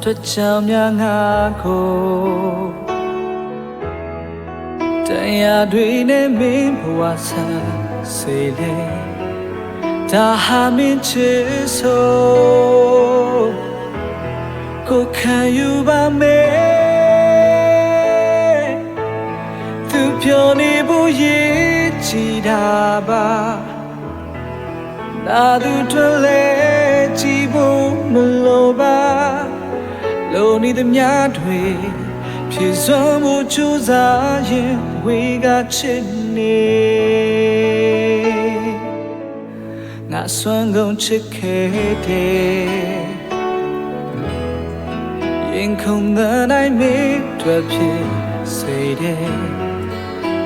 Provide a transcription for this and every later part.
ဘာတွေ့ချောင်းများငါကိုတရားတွေနဲ့မင်းဘဝဆန်းစေလေဒါဟာမင်းချစ်ဆိုကိုခံယူပါမယ်သူပြောနေဘူးရေးချီတာပါနာသူထွက်လဲကြည့်ဖို့မလိုပါ လိုနေသည်များတွေဖြည့်စွမ်းမှုချူစားရင်ဝေကချစ်နေငါစွမ်းကုန်ချစ်ခဲ့တယ်ရင်ခုန်တဲ့နိုင်မေတွေ့ဖြစ်စေတယ်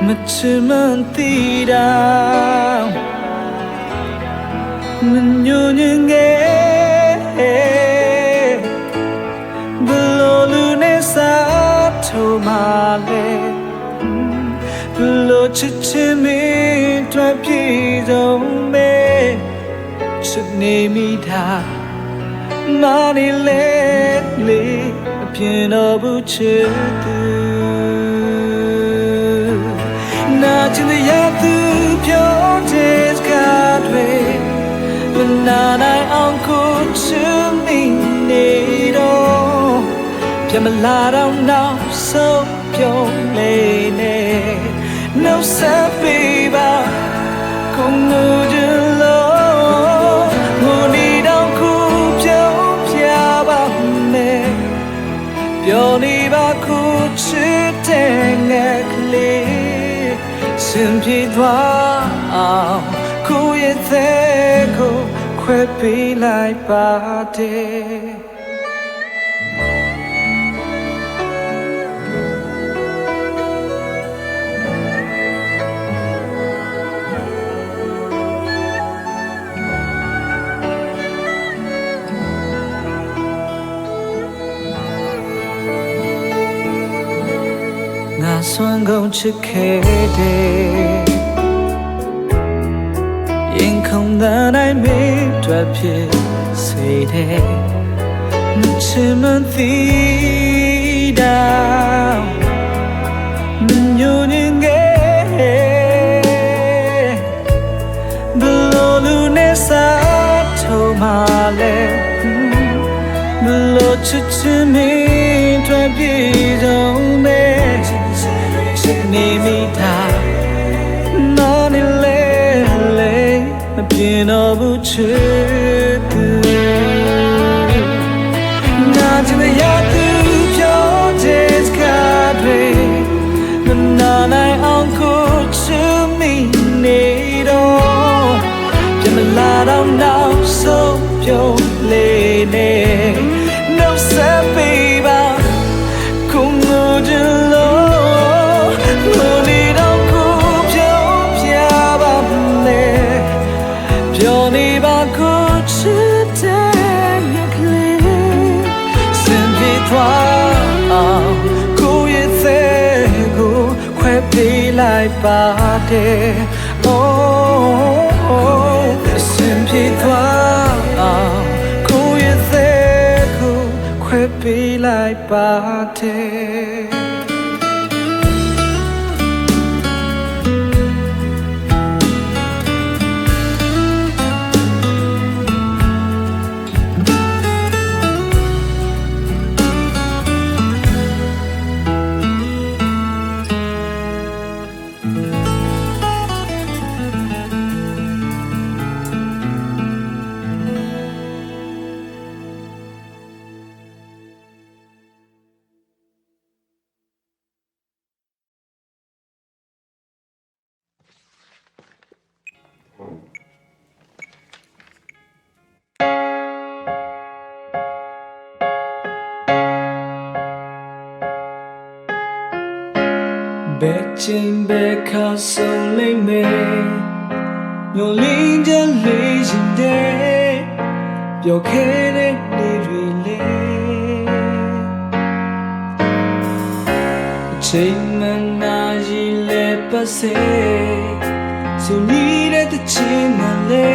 မချင်မသိတာမညွညင်ငယ် စားထိုးမှလဲဘလိုချစ်ချင်မင်းတွေ့ပြေဆုံးမဲချစ်နေမိတာမာနေလေလေအပြင်းတော့ဘူးချစ်သူနာချင်တဲ့ရသူပြောတဲ့စကားတွေမနာနိုင်အောင်ကိုချစ်မိနေတော့ ပြမလာတော့နောက်ဆုံးပြုံးလေနေနှုတ်ဆက်ပေးပါကိုငိုကြလို့ငိုနေတော့ခုပြုံးပြပါမယ်ပြောနေပါခုချစ်တဲ့ငယ်ကလေးစင်ပြေသွားအောင်ကိုရဲ့သေးကိုခွဲပေးလိုက်ပါတယ် စွမ်းကုန်ချစ်ခဲ့တယ်ရင်ခုန်တဲ့နိုင်မေတွေ့ဖြစ်စေတယ်မချင်မသိတာမညိုနေငယ်ဘလိုလူနဲ့စားထုံးမှလဲဘလိုချစ်ချင်မင်းတွေ့ပြေဆုံးမဲချစ် နေမိတာနော်နေလေလေမပြင်းတော့ဘူးချစ်သူနာချင်တဲ့ရသူပြောတဲ့စကားတွေမနာနိုင်အောင်ကိုချစ်မိနေတော့ပြမလာတော့နောက်ဆုံးပြုံးလေနေ lai ba de oh oh sim pi twa ku ye se ku khwe pi lai ba de ဘ ပျော်ခဲ့တဲ့နေ့တွေလေအချိန်မနာရီလဲပတ်စေဆိုနေတဲ့တချင်မလဲ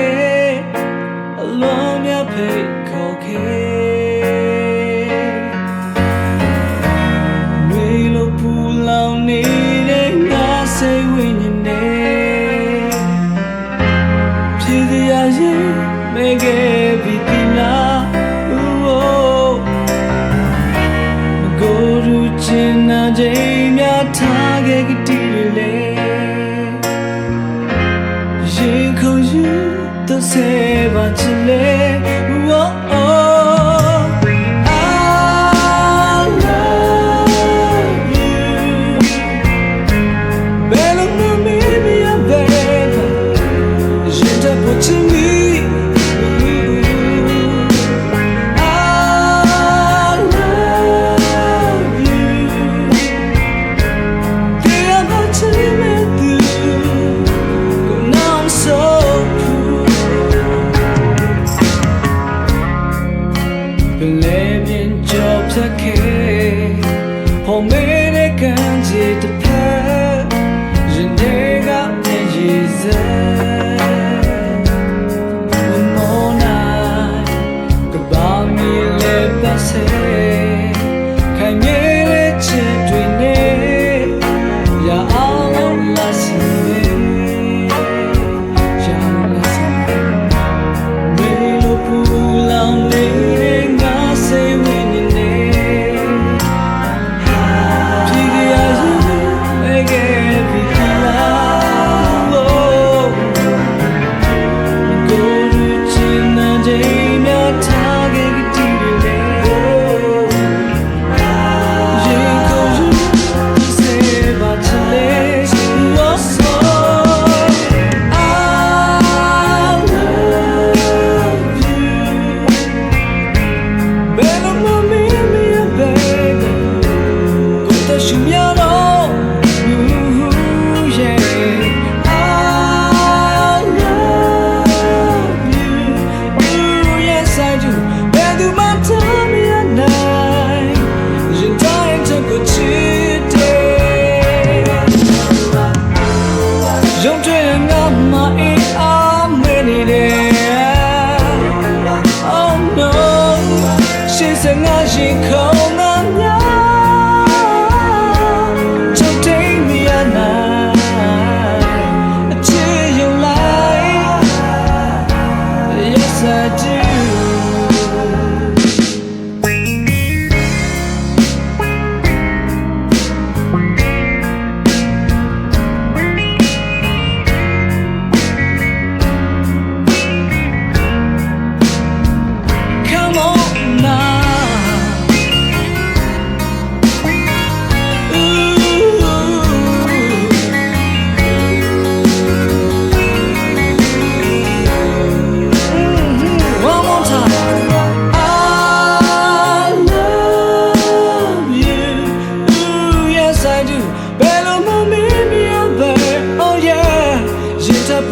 အလုံးများဖိတ်ခေါ်ခဲ့ တော့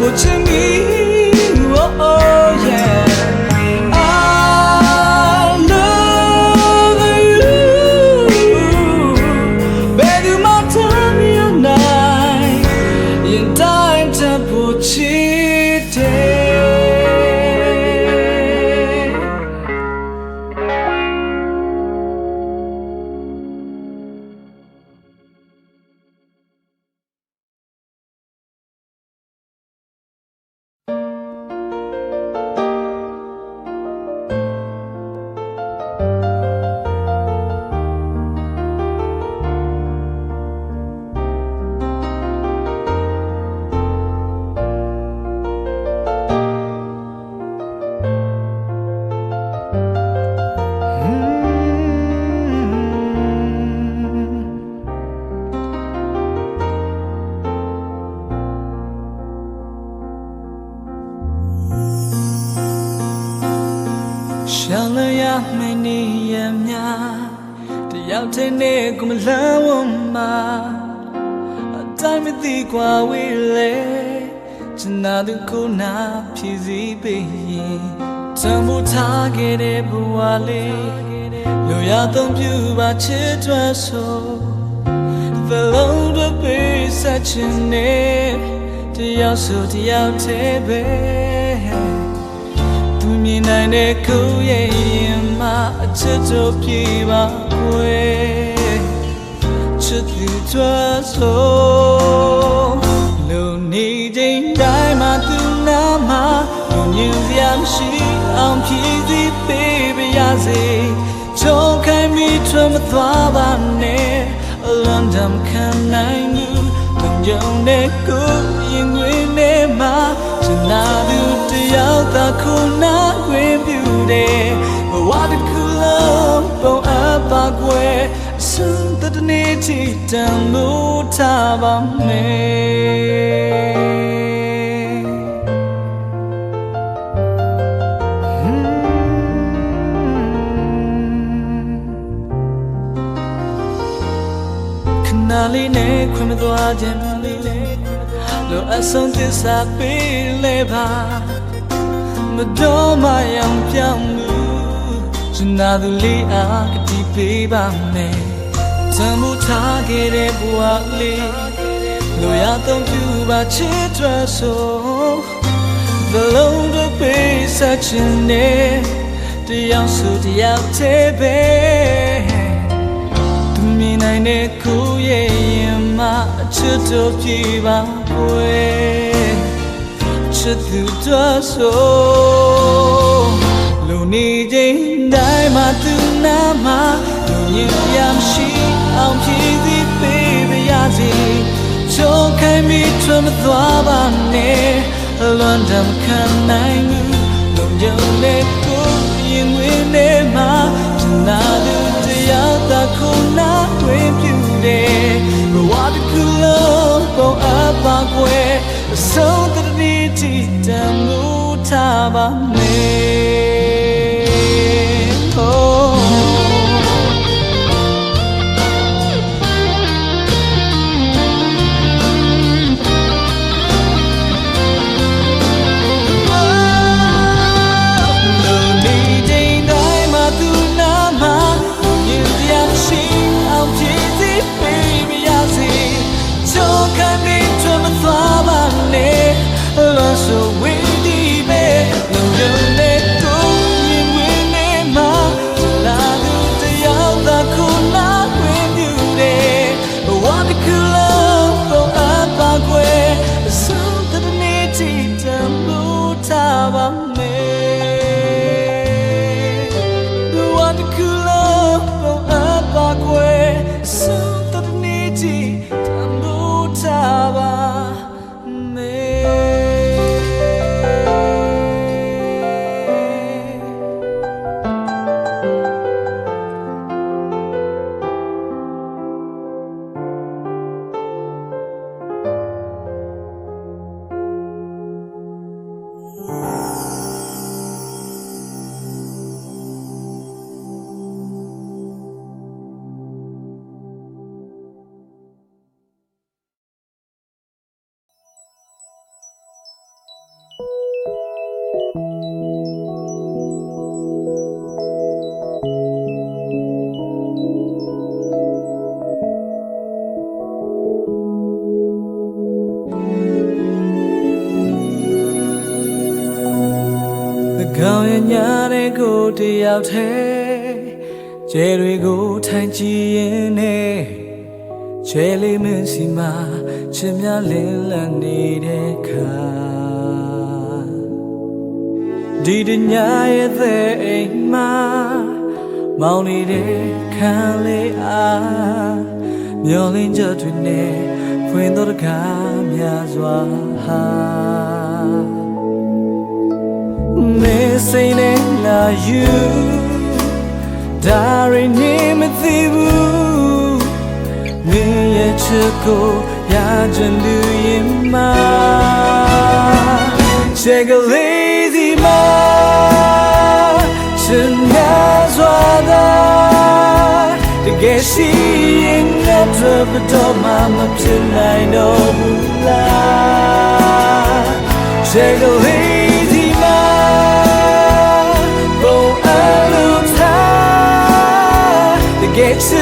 有着你。 တယောက်တည်းနဲ့ကိုမလန်းဝမှာအတိုင်းမသိကွာဝေးလေချင်နာသူကိုနာဖြည့်စည်းပေးရင်တံမိုးထားခဲ့တဲ့ဘဝလေးလိုရသုံးပြပါချစ်တွက်ဆို The load of peace such a name တယောက်ဆိုတယောက်တည်းပဲသူ မြင်နိုင်တဲ့ကိုယ်ရဲ့ရင်မှာအချစ်တို့ပြေပါခွေချစ်သူကြွဆိုလုံနေချိန်တိုင်းမှာသူနာမှာလူညင်စရာမရှိအောင်ဖြည့်စည်းပေးပါရစေချုံခိုင်းပြီးထွမသွားပါနဲ့အလွန်တမ်းခံနိုင်မှုလုံခြုံတဲ့ကိုရင်ခွင်ထဲမှာကျနာသူ တယောက်သာခုနာခွင့်ပြုတယ်ဘဝတစ်ခုလုံးပုံအပ်ပါကွယ်အစွန်းတနေ့ထိတန်လို့ထားပါမယ်ခဏလေးနဲ့ခွင့်မသွားခြင်းလေးလေးလိုအပ်ဆုံးသစ္စာပေးလဲပါ မတော်မရောင်ပြောင်းမှုရှင်နာသူလေးအားကတိပေးပါမယ်ဇံမှုထားခဲ့တဲ့ဘဝလေးလိုရတော့ပြပါချစ်တော်ဆို The lone to be such a name တရားစုတရားသေးပဲသူမြင်နိုင်တဲ့ကိုရဲ့ရင်မှာအချစ်တို့ပြေပါကွယ် ချစ်သူတို့ဆိုလူနေချိန်တိုင်းမှာသူနာမှာလူညင်ရမရှိအောင်ဖြည့်သည့်ပေးပါရစေချိုးခိုင်းပြီးထွမသွားပါနဲ့လွန်တမ်းခံနိုင်မှုလုံခြုံတဲ့ကိုရင်ဝင်နေမှာကျနာသူတရားသာခုနာတွင်ပြူတယ်ဘဝတစ်ခုလုံးပုံအပ်ပါကွယ်အဆုံးတ တိတိတမှုထားပါမယ် တဲ့ကိုတယောက်ထဲကျဲတွေကိုထိုင်ကြည့်ရင်နဲ့ကျဲလေးမင်းစီမှာချင်များလင်းလန့်နေတဲ့ခါဒီတညာရဲ့တဲ့အိမ်မှာမောင်နေတဲ့ခံလေးအားမျောလင်းကြတွေနဲ့ဖွင့်တော်တကားများစွာဟာ မေစိနဲ့လာယူဒါရီနေမသိဘူးမင်းရဲ့ချစ်ကိုရကြလူရင်မာချက်ကလေးစီမာရှင်နာစွာသာတကယ်ရှိရင်ငါတို့ဘတော်မှမဖြစ်နိုင်တော့ဘူးလား Take a lazy 也曾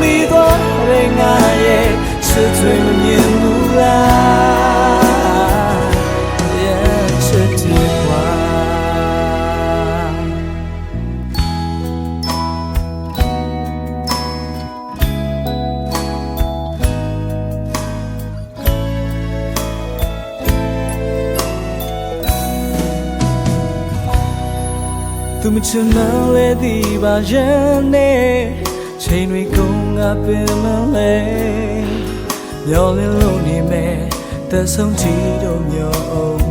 迷过恋爱，却沦为无奈。却牵挂。怎么会冷得比别人呢？ ချင်မလဲဒီပါရင်နဲ့ချိန်တွေကုန်ငါပင်မလဲမျောလင်းလို့နေမယ်သက်ဆုံးချီတော့မျောအောင်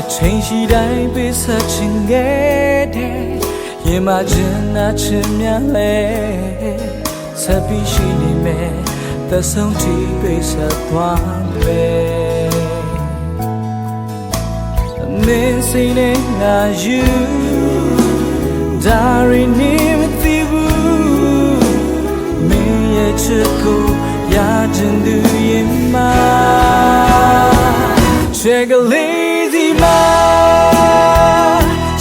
အချိန်ရှိတိုင်းပေးဆက်ချင်ခဲ့တဲ့ရင်မချင်နာချင်များလဲဆက်ပြီးရှိနေမယ်သက်ဆုံးချီပေးဆက်သွားမယ်မင်းစိတ်နဲ့ငါယူ ဒါရီနေမသိဘူးမင်းရဲ့ချစ်ကိုရချင်သူရင်မချက်ကလေးစီမ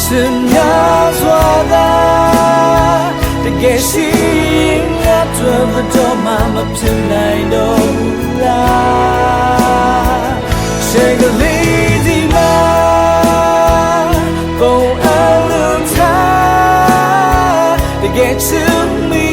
စင်များစွာသာတကယ်ရှိရင်ငါတို့ဘယ်တော့မှမဖြစ်နိုင်တော့ဘူးလား Shake a lady man Bon alutare To get to me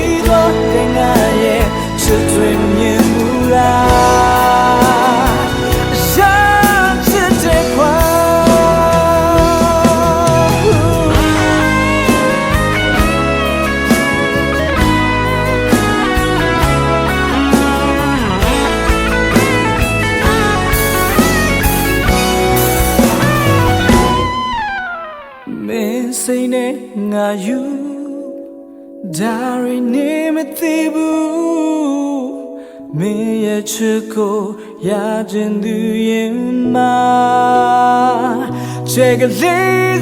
ချစ်ကိုရချင်သူရင်မချက်ကလေး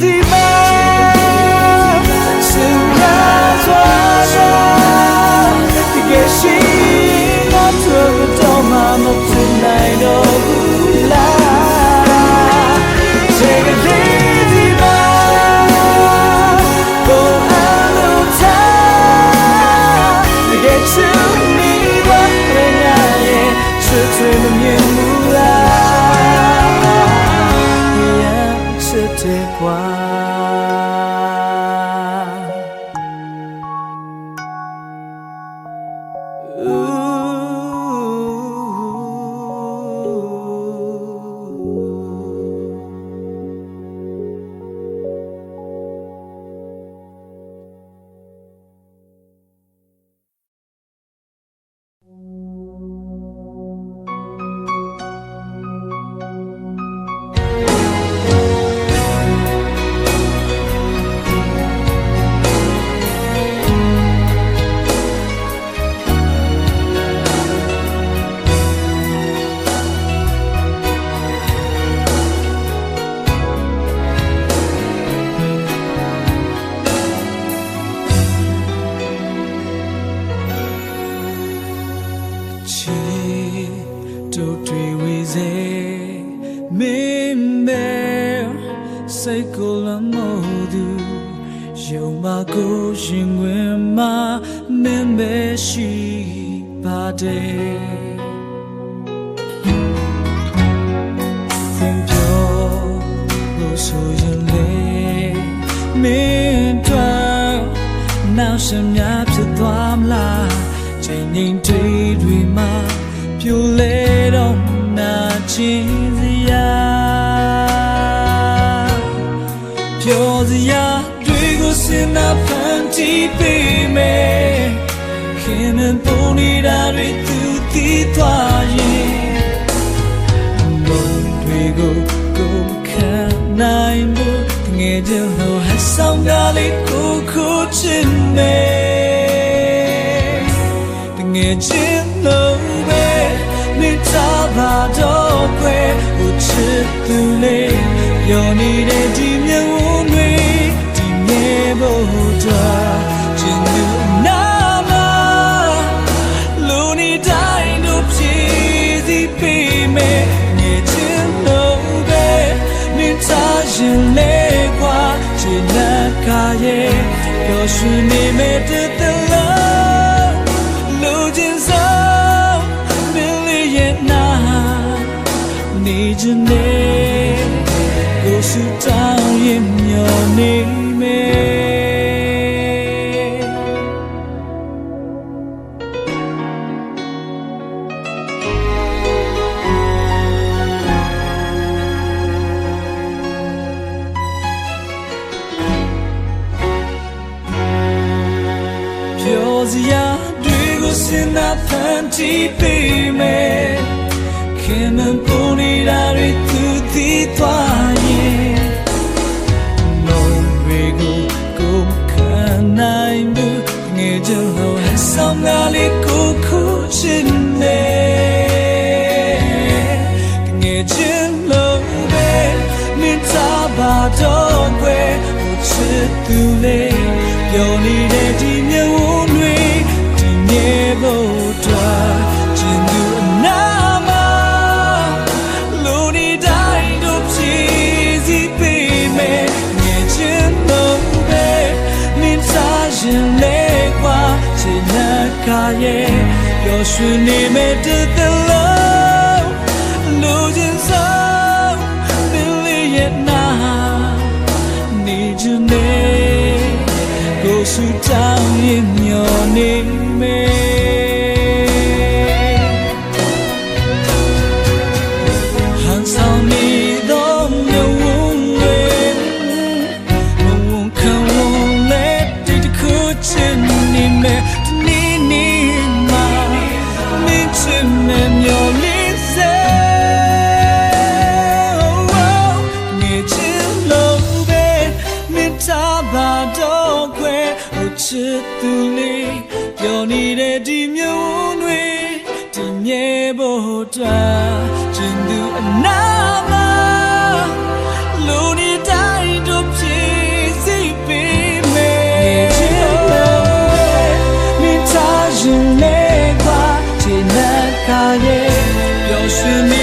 စိတ်ကိုလမို့သူယုံမကိုရှင်ဝင်မှာမင်းပဲရှိပါတယ်သင်ပြောလို့ဆိုရင်လေမင်းတို့နောက်ရှင်များဖြစ်သွားမလားချိန်ငိမ်တွေးတွေမှာပြိုလဲတော့နာချင်း င်နာဖန်တီးပေးမယ်ခင်မင်ပုံနေတာတွေသူသိသွားရင်ဘုံတွေကိုကိုယ်ခံနိုင်ဖို့ငယ်ချင်းလို့ဟဆောင်ကလေးကိုခုချင်မယ်တငယ်ချင်းလို့ပဲမိသားပါတော့ခွဲဟိုချစ်သူလေး လေးကွာချင်တဲ့ခါရဲ့ပျော်ရွှင်နေမဲ့တဲ့တဲ့လားလူချင်းစားမင်းလေးရဲ့နာနေချင်နေကို စီပေးမယ်ခင်မပူနေတာတွေသူတည်သွားရင်မုံတွေကိုကိုခံနိုင်မှုငယ်ကြလို့ဆောင်လာလေးကိုခုရှင်နေငယ်ကြလို့ပဲနင်သာပါတော့ွယ်ကိုချစ်သူလေးပြောနေတဲ့ဒီ ခါရဲ့ပျော်ရွှင်နေမဲ့တသက်လုံးလူချင်းဆုံးသင်လေးရဲ့နာနေချင်နေကိုစုတောင်းရင် 夜，又是你。